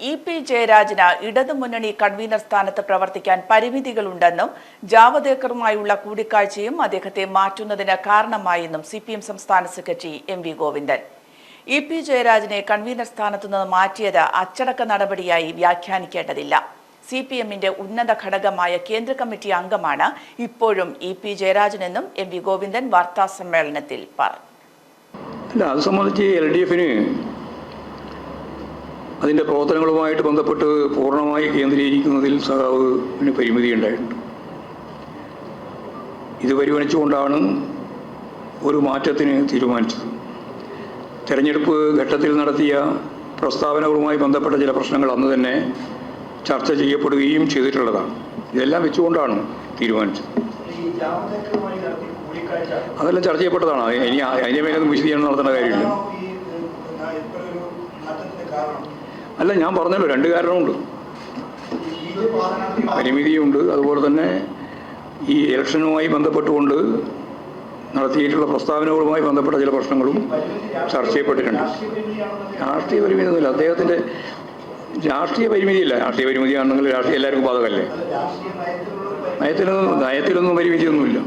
E P ജയരാജന് ഇടതുമുന്നണി convener സ്ഥാനത്ത് പ്രവർത്തിക്കാൻ പരിമിതികളുണ്ടെന്നും ജാവദേക്കറുമായുള്ള കൂടിക്കാഴ്ചയും അദ്ദേഹത്തെ മാറ്റുന്നതിന് കാരണമായെന്നും സി പി എം സംസ്ഥാന secretary M V Govindan. E P ജയരാജനെ convener സ്ഥാനത്തു നിന്ന് മാറ്റിയത് അച്ചടക്ക നടപടിയായി വ്യാഖ്യാനിക്കേണ്ടതില്ല. സി പി എമ്മിന്റെ ഉന്നത ഘടകമായ കേന്ദ്ര കമ്മിറ്റി അംഗമാണ് ഇപ്പോഴും ഇ പി ജയരാജനെന്നും എം വി ഗോവിന്ദൻ വാർത്താ സമ്മേളനത്തിൽ പറഞ്ഞു. അതിന്റെ പ്രവർത്തനങ്ങളുമായിട്ട് ബന്ധപ്പെട്ട് പൂർണമായി കേന്ദ്രീകരിക്കുന്നതിൽ സഖാവിന് പരിമിതി ഉണ്ടായിട്ടുണ്ട്. ഇത് പരിഗണിച്ചുകൊണ്ടാണ് ഒരു മാറ്റത്തിന് തീരുമാനിച്ചത്. തെരഞ്ഞെടുപ്പ് ഘട്ടത്തിൽ നടത്തിയ പ്രസ്താവനകളുമായി ബന്ധപ്പെട്ട ചില പ്രശ്നങ്ങൾ അന്ന് തന്നെ ചർച്ച ചെയ്യപ്പെടുകയും ചെയ്തിട്ടുള്ളതാണ്. ഇതെല്ലാം വെച്ചുകൊണ്ടാണ് തീരുമാനിച്ചത്. അതെല്ലാം ചർച്ച ചെയ്യപ്പെട്ടതാണ്. ഇനി അതിന്റെ മേലൊന്നും വിശദീകരണം നടത്തേണ്ട കാര്യമില്ല. അല്ല ഞാൻ പറഞ്ഞല്ലോ രണ്ട് കാരണമുണ്ട്. പരിമിതിയുണ്ട്. അതുപോലെ തന്നെ ഈ ഇലക്ഷനുമായി ബന്ധപ്പെട്ടുകൊണ്ട് നടത്തിയിട്ടുള്ള പ്രസ്താവനകളുമായി ബന്ധപ്പെട്ട ചില പ്രശ്നങ്ങളും ചർച്ച ചെയ്യപ്പെട്ടിട്ടുണ്ട്. രാഷ്ട്രീയ പരിമിതി ഒന്നുമില്ല പരിമിതിയൊന്നുമില്ല. അദ്ദേഹത്തിന്റെ രാഷ്ട്രീയ പരിമിതിയില്ല. രാഷ്ട്രീയ പരിമിതിയാണെങ്കിൽ രാഷ്ട്രീയ എല്ലാവർക്കും ബാധകമല്ലേ? നയത്തിലൊന്നും നയത്തിലൊന്നും പരിമിതിയൊന്നുമില്ല.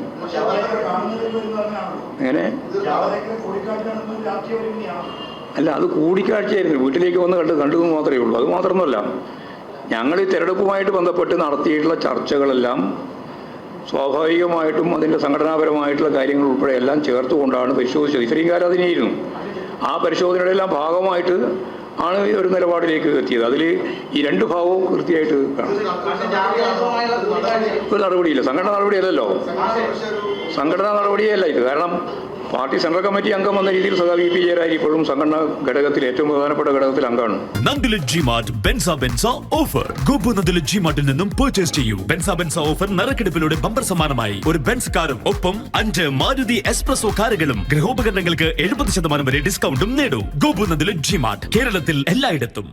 അങ്ങനെ അല്ല അത് കൂടിക്കാഴ്ചയായിരുന്നു. വീട്ടിലേക്ക് വന്ന് കണ്ട് കണ്ടു മാത്രമേ ഉള്ളൂ. അത് മാത്രമൊന്നുമല്ല ഞങ്ങൾ ഈ തെരഞ്ഞെടുപ്പുമായിട്ട് ബന്ധപ്പെട്ട് നടത്തിയിട്ടുള്ള ചർച്ചകളെല്ലാം സ്വാഭാവികമായിട്ടും അതിന്റെ സംഘടനാപരമായിട്ടുള്ള കാര്യങ്ങൾ ഉൾപ്പെടെ എല്ലാം ചേർത്തുകൊണ്ടാണ് പരിശോധിച്ചത്. ഇത്രയും കാലം അതിനെയിരുന്നു. ആ പരിശോധനയുടെ എല്ലാം ഭാഗമായിട്ട് ആണ് ഒരു നിലപാടിലേക്ക് എത്തിയത്. അതിൽ ഈ രണ്ട് ഭാഗവും കൃത്യമായിട്ട് ഒരു നടപടിയില്ല. സംഘടനാ നടപടിയല്ലല്ലോ. സംഘടനാ നടപടിയല്ല ഇത്. കാരണം പാർട്ടി സെൻട്രൽ കമ്മിറ്റി അംഗം എന്ന രീതിയിൽ സദാ വി പി ജയരാജ് ഇപ്പോഴും സംഘടനാ ഘടകത്തിൽ ഏറ്റവും പ്രധാനപ്പെട്ട ഘടകത്തിൽ അംഗമാണ്. നന്ദില ജി മാർട്ട് ബെൻസ ബെൻസ ഓഫർ. ഗോപു നന്ദില ജി മാർട്ടിൽ നിന്നും പർച്ചേസ് ചെയ്യൂ. ബെൻസ ബെൻസ ഓഫർ നറുക്കെടുപ്പിലൂടെ ബമ്പർ സമ്മാനമായി. ഒരു ബെൻസ് കാറും ഒപ്പം അഞ്ച് മാരുതി എക്സ്പ്രസോ കാറുകളും ഗൃഹോപകരണങ്ങൾക്ക് എഴുപത് ശതമാനം വരെ ഡിസ്കൗണ്ടും നേടൂ. ഗോപു നന്ദില ജി മാർട്ട് കേരളത്തിൽ എല്ലായിടത്തും.